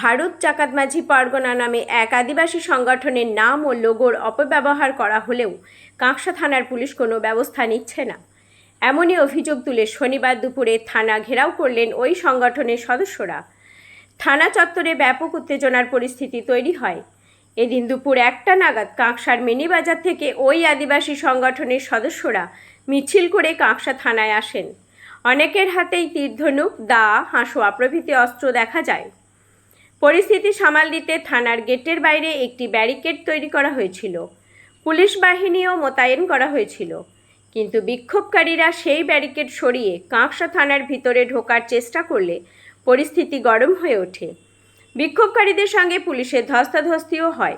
ভারত জাকাত মাঝি পরগনা নামে এক আদিবাসী সংগঠনের নাম ও লোগোর অপব্যবহার করা হলেও কাঁকসা থানার পুলিশ কোনো ব্যবস্থা নিচ্ছে না। এমনই অভিযোগ তুলে শনিবার দুপুরে থানা ঘেরাও করলেন ওই সংগঠনের সদস্যরা। থানা চত্বরে ব্যাপক উত্তেজনার পরিস্থিতি তৈরি হয়। এদিন দুপুর একটা নাগাদ কাঁকসার মিনিবাজার থেকে ওই আদিবাসী সংগঠনের সদস্যরা মিছিল করে কাঁকসা থানায় আসেন। অনেকের হাতেই তীরধনুক দা হাঁসোয়া প্রভৃতি অস্ত্র দেখা যায়। পরিস্থিতি সামাল দিতে থানার গেটের বাইরে একটি ব্যারিকেড তৈরি করা হয়েছিল। পুলিশ বাহিনীও মোতায়েন করা হয়েছিল। কিন্তু বিক্ষোভকারীরা সেই ব্যারিকেড সরিয়ে কাঁকসা থানার ভিতরে ঢোকার চেষ্টা করলে পরিস্থিতি গরম হয়ে ওঠে। বিক্ষোভকারীদের সঙ্গে পুলিশের ধস্তাধস্তিও হয়।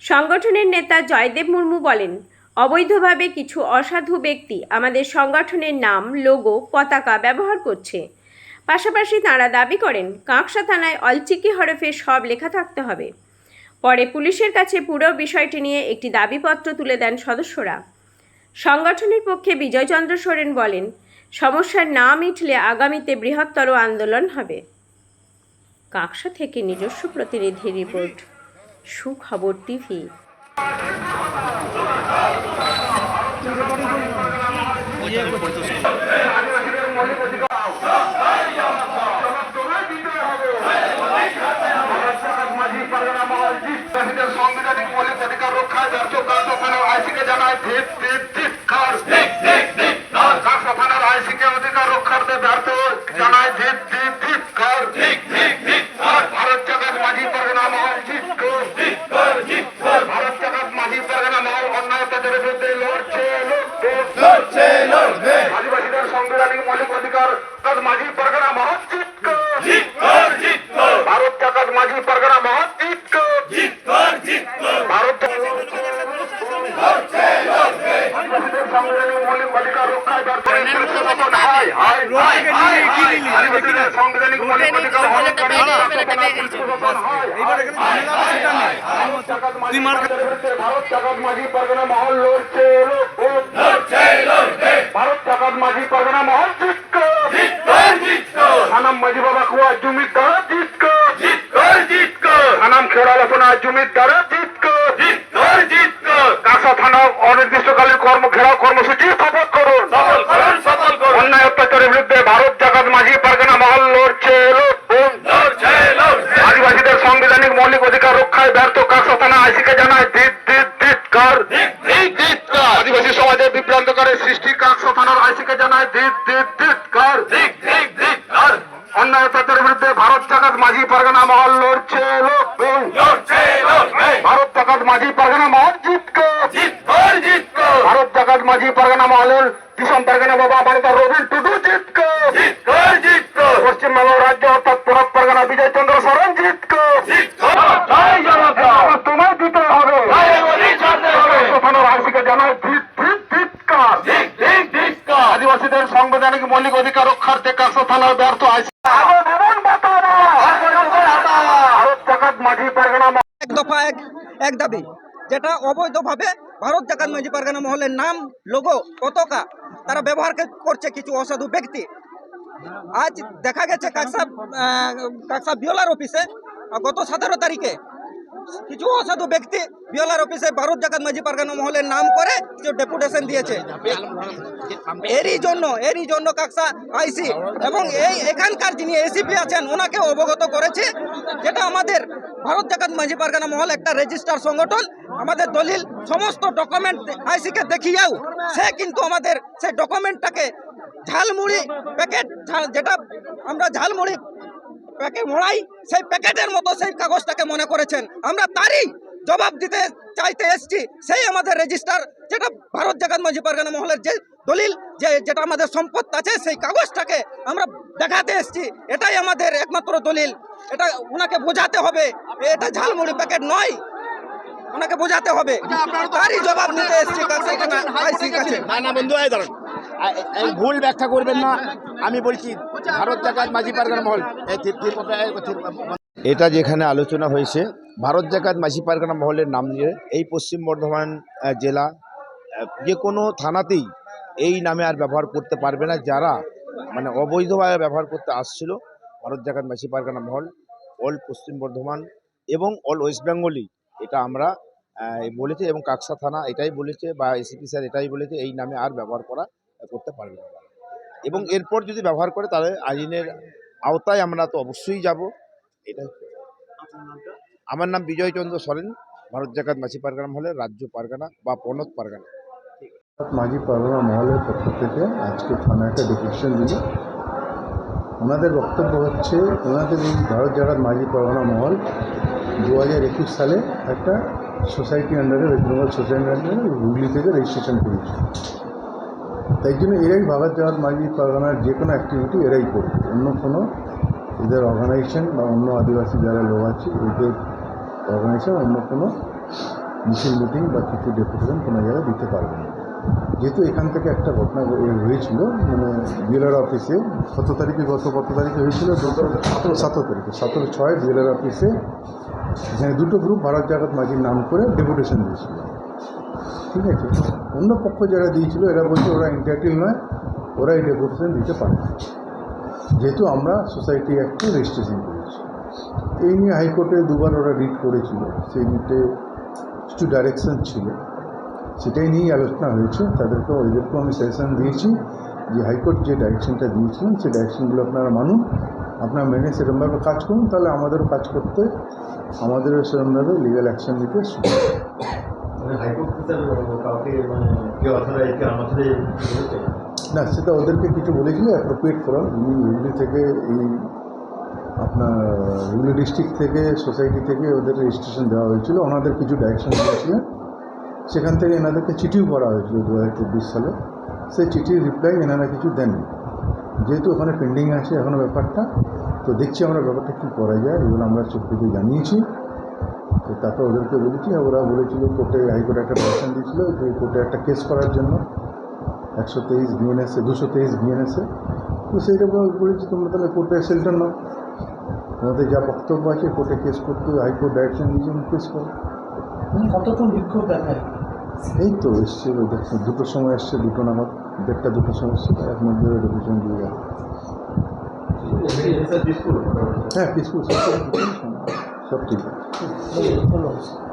সংগঠনের নেতা জয়দেব মুর্মু বলেন, অবৈধভাবে কিছু অসাধু ব্যক্তি আমাদের সংগঠনের নাম, লোগো, পতাকা ব্যবহার করছে। পাশাপাশি তাঁরা দাবি করেন, কাঁকসা থানায় অলচিকি হরফে সব লেখা থাকতে হবে। পরে পুলিশের কাছে পুরো বিষয়টি নিয়ে একটি দাবিপত্র তুলে দেন সদস্যরা। সংগঠনের পক্ষে বিজয়চন্দ্র সোরেন বলেন, সমস্যার না মিটলে আগামীতে বৃহত্তর আন্দোলন হবে। কাকসা থেকে নিজস্ব প্রতিনিধি রিপোর্ট, সুখবর টিভি। সাংবিধানিক মৌলিক অধিকার রক্ষায় ব্যর্থ কার্য থানার আইসিকে জানায় ভিত ভিত ধিক্কার কার্য থানার আইসিকে অধিকার রক্ষার্থে ব্যর্থ জানায় ভিত ভিত ধিক্কার ভারত জগৎ মাঝি পরগনা মহল অন্যায় তাদের বিরুদ্ধে লড়ছে লড়বে আদিবাসীদের সাংবিধানিক মৌলিক অধিকার জগৎ মাঝি পরগনা মহল জিতকো ভারত জগৎ মাঝি পরগনা মহল জিতকো ভারত সাংবিধানিক মৌলিক অধিকার রক্ষায় ব্যর্থ পুলিশের মতন হাই হাই হাই হাই হাই আদিবাসীদের সাংবিধানিক মৌলিক অধিকার ভারত জাকাত মাঝি পরগনা মহল লড়ছে ভারত জাকাত মাঝি পরগনা মহল জিতকো হানাম মাঝি বাবা কুয়া জমির দ্বারা জিতকো হানাম খেলালোচনা জমির দ্বারা জিতকো কাঁসা থানা অনির্দিষ্টকালীন কর্ম ঘেরাও কর্মসূচি শপথ করুন। অন্যায় অত্যাচারের বিরুদ্ধে ভারত জাকাত মাঝি পারগানা মহল লড়ছে আদিবাসীদের সাংবিধানিক মৌলিক অধিকার রক্ষায় ব্যর্থ কাকসা থানা আইসিকে জানায় দিত দিত দিতকার আদিবাসী সমাজে বিভ্রান্তকারী সৃষ্টি কাকসা থানার আইসিকে জানায় দিত দিত দিতকার অন্যায় অত্যাচারের বিরুদ্ধে ভারত জাকাত মাঝি পারগানা মহল লড়ছে ভারত জাকাত মাঝি পারগানা মহল জিতকো ভারত মাঝি পারগানা মহলের কিষণ পারগানা বাবা মানিতা রবীন টুডু জিতকো পশ্চিমবঙ্গ রাজ্য অর্থাৎ পূরব পারগানা বিজয় চন্দ্র সরেন জিতকো এবার তোমায় দিতে হবে। জানায় আদিবাসীদের সাংবিধানিক মৌলিক অধিকার রক্ষার্থে থানার ব্যর্থ পারগানা এক দফা এক এক দাবি। যেটা অবৈধভাবে ভারত জাকাত মাঝি পারগানা মহলের নাম লোগো পতাকা, তারা ব্যবহার করছে কিছু অসাধু ব্যক্তি। আজ দেখা গেছে কাকসাব কাকসাব কাকসা বিওলার অফিসে গত সতেরো তারিখে কিছু অসাধু ব্যক্তি বিওলার অফিসে ভারত জাকাত মাঝি পারগানা মহলের নাম করে কিছু ডেপুটেশন দিয়েছে। এরই জন্য এরই জন্য কাকসা আইসি এবং এই এখানকার যিনি এসিপি আছেন ওনাকে অবগত করেছে যেটা আমাদের ভারত জাকাত মাঝি পারগানা মহল একটা রেজিস্টার সংগঠন। আমাদের দলিল, সমস্ত ডকুমেন্ট আইসিকে দেখিয়েও সে কিন্তু আমাদের সেই ডকুমেন্টটাকে ঝালমুড়ি প্যাকেট যেটা আমরা ঝালমুড়ি প্যাকেট মোড়াই সেই প্যাকেটের মতো সেই কাগজটাকে মনে করেছেন। আমরা তারই জবাব দিতে চাইতে এসছি। সেই আমাদের রেজিস্টার যেটা ভারত জাগাত মাঝি পারগানা মহলের যে দলিল যে যেটা আমাদের সম্পদ আছে সেই কাগজটাকে আমরা দেখাতে এসছি। এটাই আমাদের একমাত্র দলিল। এটা ওনাকে বোঝাতে হবে। এটা ঝালমুড়ি প্যাকেট নয়। ওনাকে বোঝাতে হবে। তারই জবাব নিতে এসছি কাছে না বন্ধু এই ধরুন আ- এই ভুল ব্যাখ্যা করবেন না। আমি বলছি, ভারত জাকাত মাঝি পারগানা মহল এটা যেখানে আলোচনা হয়েছে, ভারত জাকাত মাঝি পারগানা মহলের নাম নিয়ে এই পশ্চিম বর্ধমান জেলা যে কোনো থানাতেই এই নামে আর ব্যবহার করতে পারবে না। যারা মানে অবৈধভাবে ব্যবহার করতে আসছিল, ভারত জাকাত মাঝি পারগানা মহল, অল পশ্চিম বর্ধমান এবং অল ওয়েস্ট বেঙ্গলই এটা আমরা বলেছে এবং কাকসা থানা এটাই বলেছে বা এসিপি স্যার এটাই বলেছে, এই নামে আর ব্যবহার করা করতে পারবে না। এবং এরপর যদি ব্যবহার করে তাহলে আইনের আওতায় আমরা তো অবশ্যই যাব। এটাই। আমার নাম বিজয় চন্দ্র সরেন। ভারত জাকাত মাঝি পারগানা হলে রাজ্য পারগানা বা পনত পারগানা। মাঝি পারগনা মহলের পক্ষ থেকে আজকে থানায় একটা ডেপুটেশন দিল ওনাদের বক্তব্য হচ্ছে ওনাদের এই ভারত জাগাত মাঝি পারগনা মহল দু হাজার একুশ সালে একটা সোসাইটি আন্ডারে ওয়েস্ট বেঙ্গল সোসাইটি আন্ডারে হুগলি থেকে রেজিস্ট্রেশন করেছে। তাই জন্য এরাই ভারত জাগাত মাঝি পারগনার যে কোনো অ্যাক্টিভিটি এরাই করবে। অন্য কোনো এদের অর্গানাইজেশন বা অন্য আদিবাসী যারা লোক আছে, এদের অর্গানাইজেশন অন্য কোনো মিছিল মিটিং বা কিছু ডেপুটেশন কোনো জায়গায় দিতে পারবে না। যেহেতু এখান থেকে একটা ঘটনা হয়েছিল মানে ডিএলআর অফিসে কত তারিখে, গত কত তারিখে হয়েছিল সতেরো সতেরো তারিখে, সতেরো ছয় ডিএলআর অফিসে এখানে দুটো গ্রুপ ভারত জাগাত মাঝির নাম করে ডেপুটেশন দিয়েছিল। ঠিক আছে। অন্য পক্ষ যারা দিয়েছিল, এরা বলছে ওরা ইন্টাইটেল নয়, ওরা এই ডেপুটেশন দিতে পারে যেহেতু আমরা সোসাইটি অ্যাক্টে রেজিস্ট্রেশন করেছি। এই নিয়ে হাইকোর্টে দুবার ওরা রিট করেছিল, সেই রিটে কিছু ডাইরেকশন ছিল। সেটাই নিয়েই আলোচনা হয়েছে। তাদেরকে ওইদেরকেও আমি সাজেশন দিয়েছি যে হাইকোর্ট যে ডাইরেকশনটা দিয়েছিলেন, সেই ডাইরেকশনগুলো আপনারা মানুন। আপনারা মেনে সেরকমভাবে কাজ করুন, তাহলে আমাদেরও কাজ করতে, আমাদেরও সেরকমভাবে লিগাল অ্যাকশন নিতে সুবিধা মানে মানে না, সেটা ওদেরকে কিছু বলেছিল অ্যাপ্রোপ্রিয়েট উনি হুগলি থেকে এই আপনার, হুগলি ডিস্ট্রিক্ট থেকে সোসাইটি থেকে ওদের রেজিস্ট্রেশন দেওয়া হয়েছিল। ওনাদের কিছু ডাইরেকশন দিয়েছিলেন। সেখান থেকে এনাদেরকে চিঠিও করা হয়েছিল দু হাজার চব্বিশ সালে। সেই চিঠির রিপ্লাই এনারা কিছু দেননি। যেহেতু ওখানে পেন্ডিং আছে এখনও ব্যাপারটা, তো দেখছি আমরা ব্যাপারটা কী করা যায় এগুলো আমরা চোখটিতে জানিয়েছি। তো তারপর ওদেরকে বলেছি ওরা বলেছিল কোর্টে হাইকোর্টে একটা ডাইরেকশন দিয়েছিল যে কোর্টে একটা কেস করার জন্য। একশো তেইশ বিএনএসে দুশো তেইশ বিএনএসে তো সেইটা বলেছি তোমরা তাহলে কোর্টে সেলটা নাও। তোমাদের যা বক্তব্য আছে কোর্টে কেস করতে হাইকোর্ট ডাইরেকশন দিয়েছে কেস করো। কতক্ষণ বিক্ষোভ দেখায়? এই তো এসছে দুটোর সময় এসছে দুটো নাগাদ দেড়টা দুটোর সময় এসছে এক মধ্যে ডিভিশন দিয়ে যাবে হ্যাঁ পিসফুল হ্যাঁ পিসফুল সব ঠিক আছে ধন্যবাদ